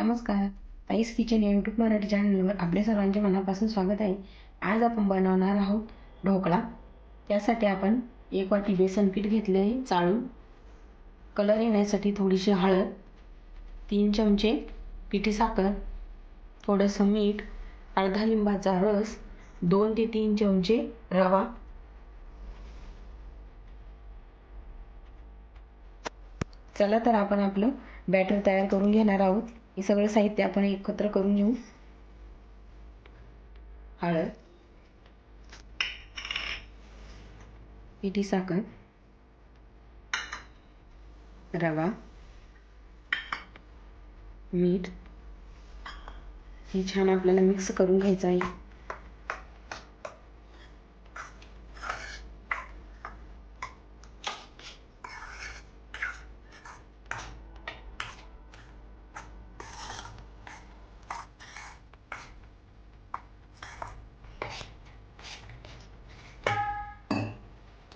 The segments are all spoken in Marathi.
नमस्कार. ताईस किचन या यूट्यूब मराठी चॅनलवर आपल्या सर्वांचे मनापासून स्वागत आहे. आज आपण बनवणार आहोत ढोकळा. त्यासाठी आपण एक वाटी बेसन पीठ घेतले आहे चाळून. कलर येण्यासाठी थोडीशी हळद तीन चमचे पिठी साखर थोडंसं मीठ अर्धा लिंबाचा रस दोन ते तीन चमचे रवा. चला तर आपण आपलं बॅटर तयार करून घेणार आहोत. हे सगळं साहित्य आपण एकत्र करून घेऊ. हळद. पिठी साखर. रवा. मीठ. हे छान आपल्याला मिक्स करून घ्यायचं आहे.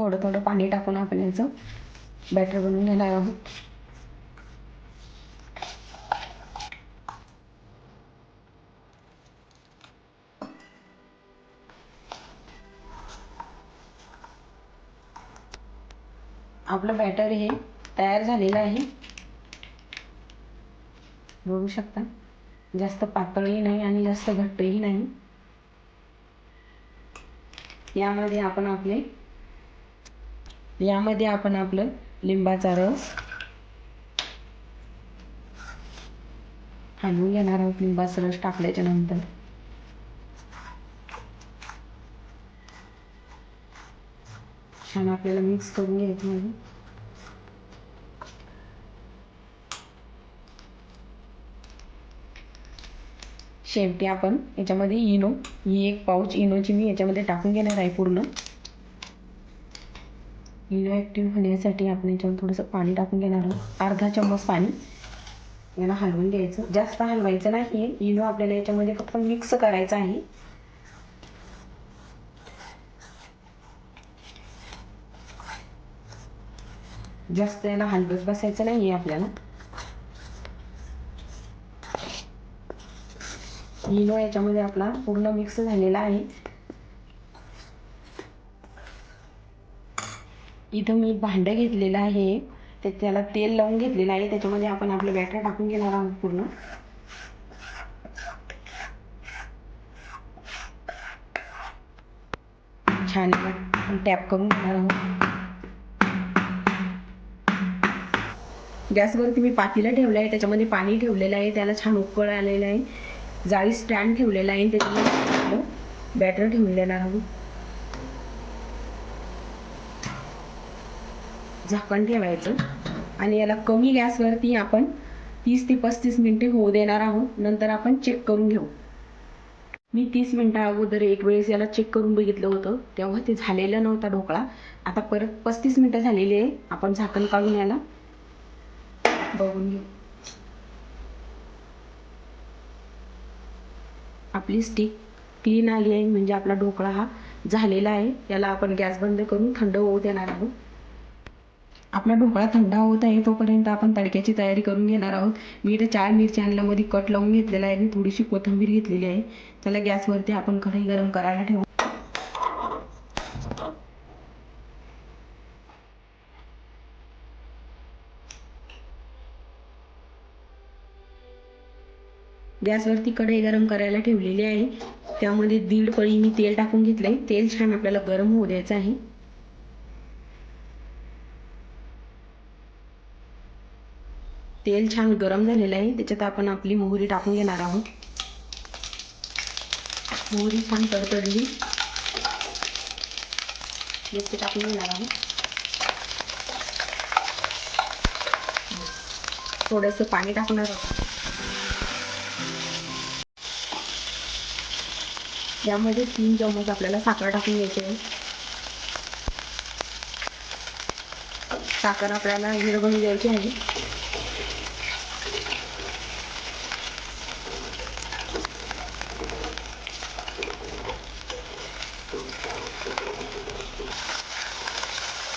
थोडं थोडं पाणी टाकून आपण याचं बॅटर बनवून घेणार आहोत. आपलं बॅटर हे तयार झालेलं आहे. बघू शकता. जास्त पातळही नाही आणि जास्त घट्टही नाही. यामध्ये आपण आपले यामध्ये आपण आपलं लिंबाचा रस हलवून घेणार आहोत. लिंबाचा रस टाकल्याच्या नंतर. छान आपल्याला मिक्स करून घ्यायचं म्हणजे शेवटी आपण याच्यामध्ये इनो ही एक पाऊच इनोची मी याच्यामध्ये टाकून घेणार आहे पूर्ण. इनो ॲक्टिव्ह होण्यासाठी आपण याच्यावर थोडंसं पाणी टाकून घेणार आहोत. अर्धा चम्मच पाणी याला हलवून घ्यायचं. जास्त हलवायचं नाही. आहे इनो आपल्याला याच्यामध्ये फक्त मिक्स करायचं आहे. जास्त याला हलवत बसायचं नाही आहे आपल्याला. इनो याच्यामध्ये आपला पूर्ण मिक्स झालेला आहे. इथं मी भांडं घेतलेलं आहे. ते त्याला तेल लावून घेतलेलं आहे. त्याच्यामध्ये आपण आपलं बॅटर टाकून घेणार आहोत पूर्ण. छान टॅप करून घेणार आहोत. गॅसवरती मी पातीला ठेवलं आहे. त्याच्यामध्ये पाणी ठेवलेलं आहे. त्याला छान उकळ आलेलं आहे. जाळी स्टँड ठेवलेला आहे. त्याच्यामध्ये बॅटर ठेवून देणार आहोत. झाकण ठेवायचं. आणि याला कमी गॅसवरती आपण तीस ते पस्तीस मिनटे होऊ देणार आहोत. नंतर आपण चेक करून घेऊ. मी तीस मिनटा अगोदर एक वेळेस याला चेक करून बघितलं होतं. तेव्हा ते झालेलं नव्हता ढोकळा. आता परत पस्तीस मिनटं झालेली आहे. आपण झाकण काढून याला बघून घेऊ. आपली स्टिक क्लीन आली आहे. म्हणजे आपला ढोकळा हा झालेला आहे. याला आपण गॅस बंद करून थंड होऊ देणार आहोत. आपला ढोकळा थंड होत आहे तोपर्यंत आपण तडक्याची तयारी करून घेणार आहोत. मी इथे चार मिरची मध्ये कट लावून घेतलेला आहे आणि थोडीशी कोथिंबीर घेतलेली आहे. त्याला गॅसवरती आपण कढई गरम करायला ठेवू. गॅसवरती कढई गरम करायला ठेवलेली आहे. त्यामध्ये दीड पळी मी तेल टाकून घेतलंय. तेल छान आपल्याला गरम होऊ द्यायचं आहे. तेल छान गरम झालेलं आहे. त्याच्यात आपण आपली मोहरी टाकून घेणार आहोत. मोहरी छान तडतडली. ते टाकून घेणार आहोत. थोडंसं पाणी टाकणार आहोत. यामध्ये तीन चमच आपल्याला साखर टाकून घ्यायची आहे. साखर आपल्याला विरघळून द्यायची आहे.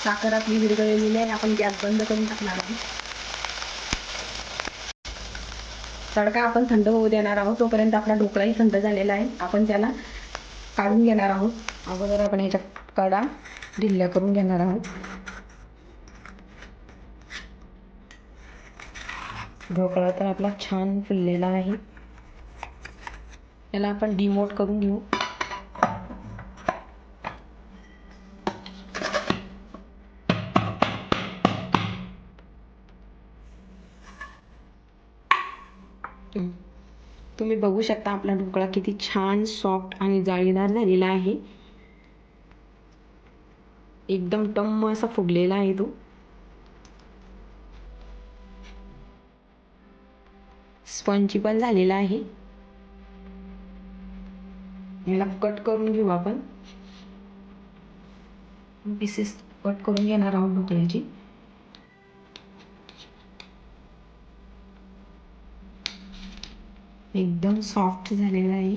साखर आपली विरघळलेली आहे आपण गॅस बंद करून टाकणार आहोत. तडका आपण थंड होऊ देणार आहोत. तोपर्यंत आपला ढोकळाही थंड झालेला आहे. आपण त्याला काढून घेणार आहोत. अगोदर आपण याच्या कडा ढिल्ल्या करून घेणार आहोत. ढोकळा तर आपला छान फुललेला आहे. याला आपण डिमोट करून घेऊ. तुम्ही बघू शकता आपला ढोकळा किती छान सॉफ्ट आणि जाळीदार झालेला आहे. एकदम टम्म असा फुगलेला आहे तो. स्पंजी पण झालेला आहे. याला कट करून घेऊ आपण. पीसेस कट करून घेणार आहोत ढोकळ्याची. एकदम सॉफ्ट झालेला आहे.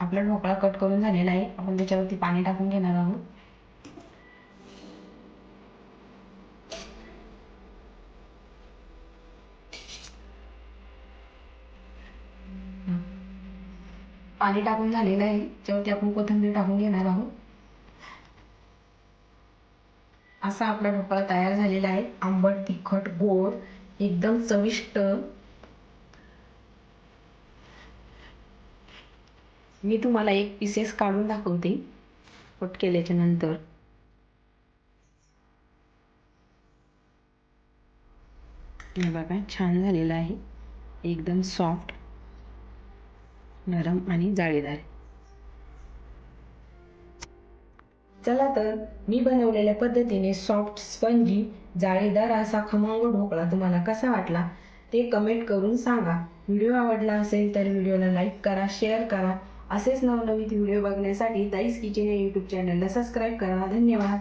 आपला ढोकळा कट करून झालेला आहे. आपण त्याच्यावरती पाणी टाकून घेणार आहोत. पाणी टाकून झालेलं आहे. त्याच्यावरती आपण कोथिंबीर टाकून घेणार आहोत. असा आपला ढोकळा तयार झालेला आहे. आंबट तिखट गोड एकदम चविष्ट मी तुम्हाला एक पीसेस काढून दाखवते कट केल्याच्यानंतर. हे बघा छान झालेलं आहे. एकदम सॉफ्ट नरम आणि जाळीदार. चला तर मी बनवलेल्या पद्धतीने सॉफ्ट स्पंजी जाळीदार असा खमंग ढोकळा तुम्हाला कसा वाटला ते कमेंट करून सांगा. व्हिडिओ आवडला असेल तर व्हिडिओला लाईक करा शेअर करा. असेच नवनवीन व्हिडिओ बघण्यासाठी ताईस किचन या यूट्यूब चॅनलला सबस्क्राईब करा. धन्यवाद.